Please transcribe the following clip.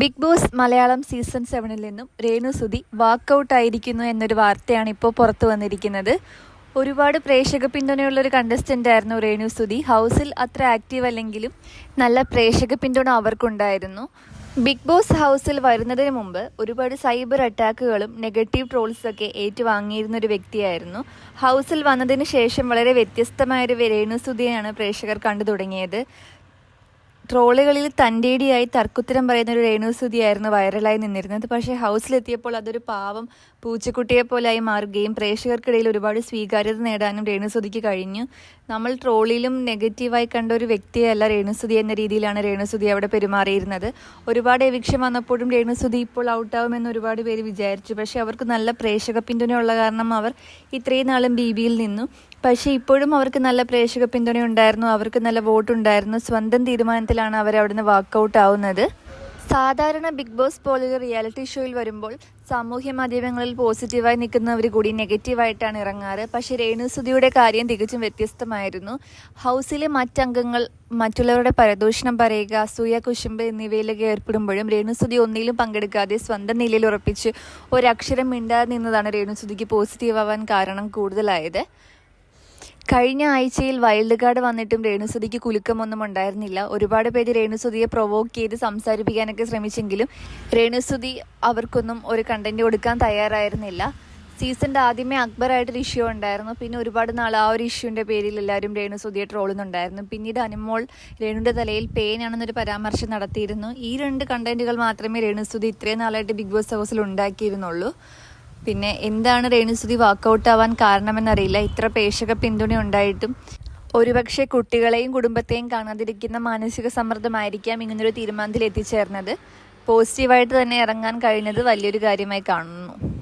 Big boss Malayalam season സെവനിൽ നിന്നും Renu Suthi walkout ആയിരിക്കുന്നു എന്നൊരു വാർത്തയാണ് ഇപ്പോൾ പുറത്തു വന്നിരിക്കുന്നത്. ഒരുപാട് പ്രേക്ഷക പിന്തുണയുള്ളൊരു കണ്ടസ്റ്റന്റ് ആയിരുന്നു രേണു സുതി ഹൗസിൽ അത്ര ആക്റ്റീവ് അല്ലെങ്കിലും നല്ല പ്രേക്ഷക പിന്തുണ അവർക്കുണ്ടായിരുന്നു. ബിഗ് ബോസ് ഹൗസിൽ വരുന്നതിന് മുമ്പ് ഒരുപാട് സൈബർ അറ്റാക്കുകളും നെഗറ്റീവ് ട്രോൾസൊക്കെ ഏറ്റുവാങ്ങിയിരുന്ന ഒരു വ്യക്തിയായിരുന്നു. ഹൗസിൽ വന്നതിന് ശേഷം വളരെ വ്യത്യസ്തമായൊരു രേണു സുധിയാണ് പ്രേക്ഷകർ കണ്ടു തുടങ്ങിയത്. ട്രോളുകളിൽ തന്റെടിയായി തർക്കുത്തരം പറയുന്ന ഒരു രേണുസുതിയായിരുന്നു വൈറലായി നിന്നിരുന്നത്. പക്ഷേ ഹൗസിലെത്തിയപ്പോൾ അതൊരു പാവം പൂച്ചക്കുട്ടിയെ പോലായി മാറുകയും പ്രേക്ഷകർക്കിടയിൽ ഒരുപാട് സ്വീകാര്യത നേടാനും രേണുസുതിക്ക് കഴിഞ്ഞു. നമ്മൾ ട്രോളിലും നെഗറ്റീവായി കണ്ട ഒരു വ്യക്തിയല്ല രേണുസുതി എന്ന രീതിയിലാണ് രേണുസുതി അവിടെ പെരുമാറിയിരുന്നത്. ഒരുപാട് എവിക്ഷം വന്നപ്പോഴും രേണുസുതി ഇപ്പോൾ ഔട്ടാവുമെന്ന് ഒരുപാട് പേര് വിചാരിച്ചു. പക്ഷേ അവർക്ക് നല്ല പ്രേക്ഷക പിന്തുണയുള്ള കാരണം അവർ ഇത്രയും നാളും ബി ബിയിൽ നിന്നു. പക്ഷേ ഇപ്പോഴും അവർക്ക് നല്ല പ്രേക്ഷക പിന്തുണയുണ്ടായിരുന്നു. അവർക്ക് നല്ല വോട്ടുണ്ടായിരുന്നു. സ്വന്തം സ്വന്തം തീരുമാനത്തിലാണ് അവർ അവിടുന്ന് വാക്കൗട്ട് ആവുന്നത്. സാധാരണ ബിഗ് ബോസ് പോലുള്ള റിയാലിറ്റി ഷോയിൽ വരുമ്പോൾ സാമൂഹ്യ മാധ്യമങ്ങളിൽ പോസിറ്റീവായി നിൽക്കുന്നവർ കൂടി നെഗറ്റീവായിട്ടാണ് ഇറങ്ങാറ്. പക്ഷേ രേണുസുതിയുടെ കാര്യം തികച്ചും വ്യത്യസ്തമായിരുന്നു. ഹൗസിലെ മറ്റംഗങ്ങൾ മറ്റുള്ളവരുടെ പരദൂഷണം പറയുക അസൂയ കുശുമ്പ് എന്നിവയിലൊക്കെ ഏർപ്പെടുമ്പോഴും രേണുസുതി ഒന്നിലും പങ്കെടുക്കാതെ സ്വന്തം നിലയിൽ ഉറപ്പിച്ച് ഒരക്ഷരം മിണ്ടാതെ നിന്നതാണ് രേണുസുതിക്ക് പോസിറ്റീവ് ആവാൻ കാരണം കൂടുതലായത്. കഴിഞ്ഞ ആഴ്ചയിൽ വൈൽഡ് കാർഡ് വന്നിട്ടും രേണുസുതിക്ക് കുലുക്കമൊന്നും ഉണ്ടായിരുന്നില്ല. ഒരുപാട് പേര് രേണുസുതിയെ പ്രൊവോക്ക് ചെയ്ത് സംസാരിപ്പിക്കാനൊക്കെ ശ്രമിച്ചെങ്കിലും രേണുസുതി അവർക്കൊന്നും ഒരു കണ്ടന്റ് കൊടുക്കാൻ തയ്യാറായിരുന്നില്ല. സീസണിന്റെ ആദ്യമേ അക്ബറായിട്ടൊരു ഇഷ്യൂ ഉണ്ടായിരുന്നു. പിന്നെ ഒരുപാട് നാൾ ആ ഒരു ഇഷ്യൂവിന്റെ പേരിൽ എല്ലാവരും രേണുസുതിയെ ട്രോളുന്നുണ്ടായിരുന്നു പിന്നീട് അനുമോൾ രേണുവിന്റെ തലയിൽ പേനാണെന്നൊരു പരാമർശം നടത്തിയിരുന്നു. ഈ രണ്ട് കണ്ടന്റുകൾ മാത്രമേ രേണുസുതി ഇത്രയും നാളായിട്ട് ബിഗ് ബോസ് ഹൗസിൽ ഉണ്ടാക്കിയിരുന്നുള്ളൂ. പിന്നെ എന്താണ് രേണുസുതി വാക്കൗട്ട് ആവാൻ കാരണമെന്നറിയില്ല. ഇത്ര പ്രേക്ഷക പിന്തുണ ഉണ്ടായിട്ടും ഒരുപക്ഷെ കുട്ടികളെയും കുടുംബത്തെയും കാണാതിരിക്കുന്ന മാനസിക സമ്മർദ്ദമായിരിക്കാം ഇങ്ങനൊരു തീരുമാനത്തിൽ എത്തിച്ചേർന്നത് പോസിറ്റീവായിട്ട് തന്നെ ഇറങ്ങാൻ കഴിഞ്ഞത് വലിയൊരു കാര്യമായി കാണുന്നു.